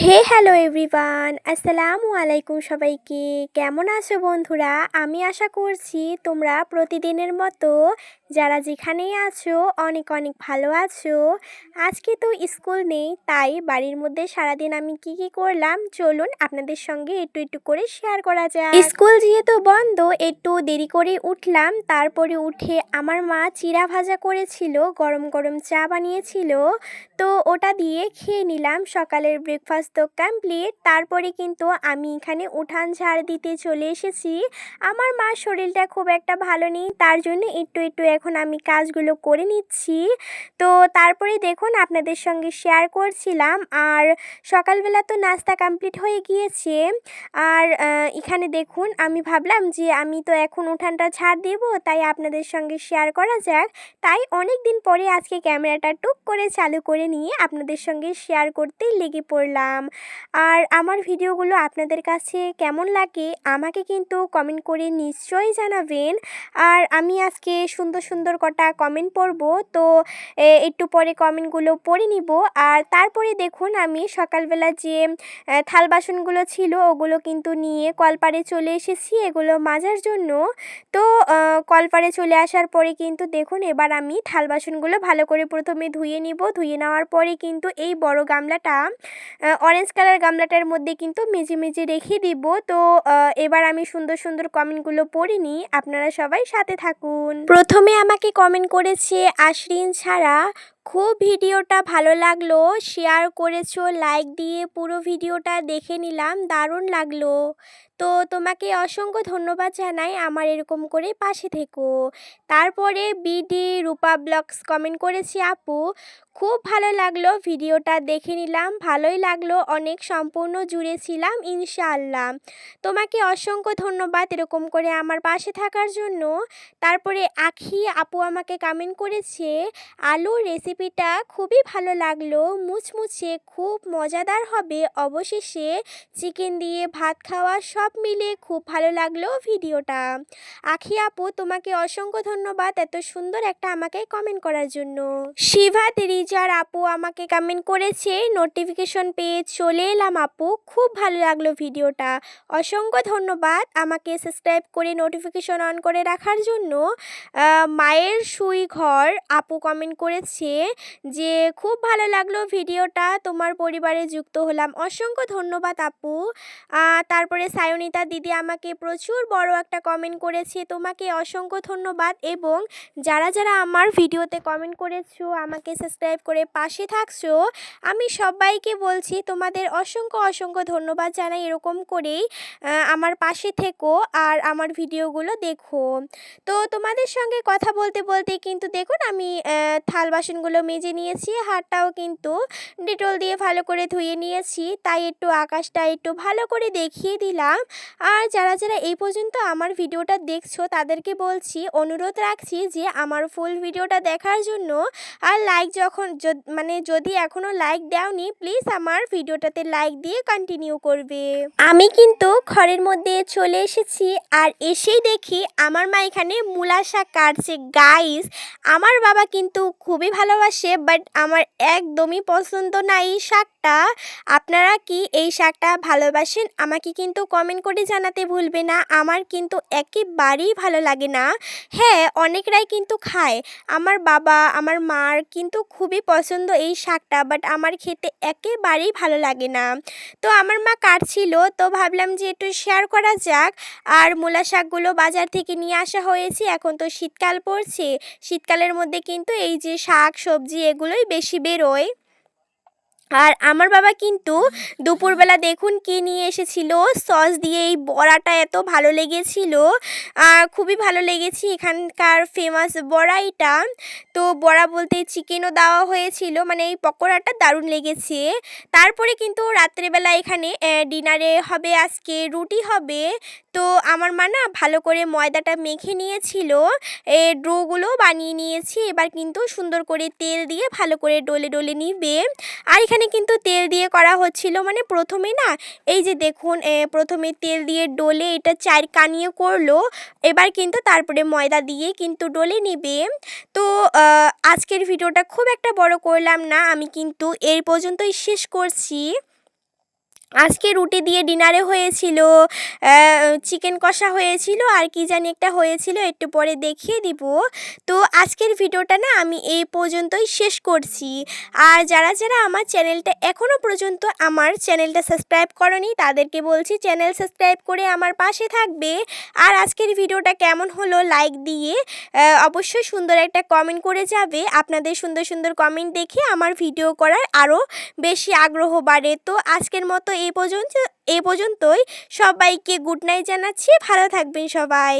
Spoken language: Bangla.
হ্যালো এভরিওয়ান আসসালামু আলাইকুম সবাইকে। কেমন আছো বন্ধুরা? আমি আশা করছি তোমরা প্রতিদিনের মতো যারা যেখানেই আছো, অনেক অনেক ভালো আছো। আজকে তো স্কুল নেই, তাই বাড়ির মধ্যে সারাদিন আমি কি কি করলাম, চলুন আপনাদের সঙ্গে একটু একটু করে শেয়ার করা যায় স্কুল যেহেতু বন্ধ, একটু দেরি করে উঠলাম। তারপরে উঠে আমার মা চিরা ভাজা করেছিল, গরম গরম চা বানিয়েছিল। তো ওটা দিয়ে খেয়ে নিলাম, সকালের ব্রেকফাস্ট তো কমপ্লিট তারপরে কিন্তু আমি এখানে উঠান ঝাড় দিতে চলে এসেছি। আমার মার শরীরটা খুব একটা ভালো নেই, তার জন্য একটু একটু এখন আমি কাজগুলো করে নিচ্ছি। তো তারপরে দেখুন আপনাদের সঙ্গে শেয়ার করছিলাম। আর সকালবেলা তো নাস্তা কমপ্লিট হয়ে গিয়েছে। আর এখানে দেখুন আমি ভাবলাম যে আমি তো এখন উঠানটা ছাড় দেবো, তাই আপনাদের সঙ্গে শেয়ার করা যাক। তাই অনেক দিন পরে আজকে ক্যামেরাটা টুক করে চালু করে নিয়ে আপনাদের সঙ্গে শেয়ার করতে লেগে পড়লাম। আর আমার ভিডিওগুলো আপনাদের কাছে কেমন লাগে, আমাকে কিন্তু কমেন্ট করে নিশ্চয়ই জানাবেন। আর আমি আজকে সুন্দর সুন্দর কটা কমেন্ট পড়ব। তো একটু পরে কমেন্টগুলো পড়ে নিব। আর তারপরে দেখুন আমি সকালবেলা যে থাল বাসনগুলো ছিল ওগুলো কিন্তু নিয়ে কলপাড়ে চলে এসেছি। এগুলো মাজার জন্য। তো আহ, কলপাড়ে চলে আসার পরে কিন্তু দেখুন এবার আমি থাল বাসনগুলো ভালো করে প্রথমে ধুয়ে নিব। ধুয়ে নেওয়ার পরে কিন্তু এই বড় গামলাটা অরেঞ্জ কালার গামলাটার মধ্যে কিন্তু মেজে মেজে রেখে দিব। তো এবার আমি সুন্দর সুন্দর কমেন্টগুলো পড়ে নিই। আপনারা সবাই সাথে থাকুন। প্রথমে আমাকে কমেন্ট করেছে আশরিন ছাড়া খুব ভিডিওটা ভালো লাগল। শেয়ার করেছ লাইক দিয়ে পুরো ভিডিওটা দেখে নিলাম। দারুণ লাগল। তো তোমাকে অসংখ্য ধন্যবাদ জানাই আমার এরকম করে পাশে থেকো। তারপরে বিডি রূপা ব্লগস কমেন্ট করেছি, আপু, খুব ভালো লাগল ভিডিওটা দেখে নিলাম। ভালোই লাগল। অনেক সম্পূর্ণ জুড়ে ছিলাম, ইনশাআল্লাহ। তোমাকে অসংখ্য ধন্যবাদ এরকম করে আমার পাশে থাকার জন্য। তারপরে আখি আপু আমাকে কমেন্ট করেছে, আলুর রেসিপিটা খুবই ভালো লাগল। মুচমুচে খুব মজাদার হবে। অবশেষে চিকেন দিয়ে ভাত খাওয়া সব মিলে খুব ভালো লাগল ভিডিওটা। আখি আপু, তোমাকে অসংখ্য ধন্যবাদ এত সুন্দর একটা আমাকে কমেন্ট করার জন্য। শিভা রিজার আপু আমাকে কমেন্ট করেছে নোটিফিকেশন পেয়ে চলে এলাম আপু। খুব ভালো লাগল ভিডিওটা। অসংখ্য ধন্যবাদ আমাকে সাবস্ক্রাইব করে নোটিফিকেশন অন করে রাখার জন্য। মায়ের সুই ঘর আপু কমেন্ট করেছে। যে খুব ভালো লাগল ভিডিওটা। তোমার পরিবারে যুক্ত হলাম। অসংখ্য ধন্যবাদ আপু। তারপরে সায়নিতা দিদি আমাকে প্রচুর বড় একটা কমেন্ট করেছে। তোমাকে অসংখ্য ধন্যবাদ এবং যারা যারা আমার ভিডিওতে কমেন্ট করেছ, আমাকে সাবস্ক্রাইব করে পাশে থাকছো, আমি সবাইকে বলছি তোমাদের অসংখ্য অসংখ্য ধন্যবাদ জানাই এরকম করেই আমার পাশে থেকো আর আমার ভিডিওগুলো দেখো। তো তোমাদের সঙ্গে কথা বলতে বলতে কিন্তু দেখুন আমি থাল বাসনগুলো মেজে নিয়েছি হাতটাও কিন্তু ডেটল দিয়ে ভালো করে ধুয়ে নিয়েছি। তাই একটু আকাশটা একটু ভালো করে দেখিয়ে দিলাম। আর যারা যারা এই পর্যন্ত আমার ভিডিওটা দেখছ, তাদেরকে বলছি, অনুরোধ রাখছি যে আমার ফুল ভিডিওটা দেখার জন্য আর লাইক যখন মানে যদি এখনও লাইক দাওনি, প্লিজ আমার ভিডিওটাতে লাইক দিয়ে কন্টিনিউ করবে। আমি কিন্তু ঘরের মধ্যে চলে এসেছি আর এসেই দেখি আমার মা এখানে মূলা শাক কাটছে। গাইস আমার বাবা কিন্তু খুবই ভালোবাসে বাট আমার একদমই পছন্দ না এই শাকটা। আপনারা কি এই শাকটা ভালোবাসেন? আমাকে কিন্তু কমেন্ট করে জানাতে ভুলবে না। আমার কিন্তু একেবারেই ভালো লাগে না। হ্যাঁ অনেকরাই কিন্তু খায়। আমার বাবা, আমার মার কিন্তু খুবই পছন্দ এই শাকটা বাট আমার খেতে একেবারেই ভালো লাগে না। তো আমার মা কাটছিল তো ভাবলাম যে একটু শেয়ার করা যাক। আর মূলা শাকগুলো বাজার থেকে নিয়ে আসা হয়েছে। এখন তো শীতকাল পড়ছে। শীতকালের মধ্যে কিন্তু এই যে শাক সবজি এগুলোই বেশি বেরোয়। আর আমার বাবা কিন্তু দুপুরবেলা দেখুন কি নিয়ে এসেছিল। সস দিয়ে এই বড়াটা এত ভালো লেগেছিল। খুবই ভালো লেগেছে এখানকার ফেমাস বড়া এটা তো বড়া বলতে চিকেনও দেওয়া হয়েছিল। মানে এই পকোড়াটা দারুণ লেগেছে। তারপরে কিন্তু রাত্রেবেলা এখানে ডিনারে হবে, আজকে রুটি হবে। তো আমার মা না ভালো করে ময়দাটা মেখে নিয়েছিল। এ ডোগুলো বানিয়ে নিয়েছি। এবার কিন্তু সুন্দর করে তেল দিয়ে ভালো করে ডলে ডলে নিবে। আর এখানে কিন্তু তেল দিয়ে করা হচ্ছিল। মানে প্রথমে না, এই যে দেখুন প্রথমে তেল দিয়ে ডলে এটা চার কানিয়ে করল। এবার কিন্তু তারপরে ময়দা দিয়ে কিন্তু ডলে নেবে। তো আজকের ভিডিওটা খুব একটা বড় করলাম না। আমি কিন্তু এর পর্যন্তই শেষ করছি। আজকে রুটি দিয়ে ডিনারে হয়েছিল চিকেন কষা হয়েছিল আর কি জানি একটা হয়েছিল, একটু পরে দেখিয়ে দিব। তো আজকের ভিডিওটা না আমি এই পর্যন্তই শেষ করছি। আর যারা যারা আমার চ্যানেলটা এখনও পর্যন্ত আমার চ্যানেলটা সাবস্ক্রাইব করনি, তাদেরকে বলছি চ্যানেল সাবস্ক্রাইব করে আমার পাশে থাকবে। আর আজকের ভিডিওটা কেমন হলো লাইক দিয়ে অবশ্যই সুন্দর একটা কমেন্ট করে যাবে। আপনাদের সুন্দর সুন্দর কমেন্ট দেখে আমার ভিডিও করার আরও বেশি আগ্রহ বাড়ে। তো আজকের মতো এই পর্যন্ত এই পর্যন্তই। সবাইকে গুড নাইট জানাচ্ছি। ভালো থাকবেন সবাই।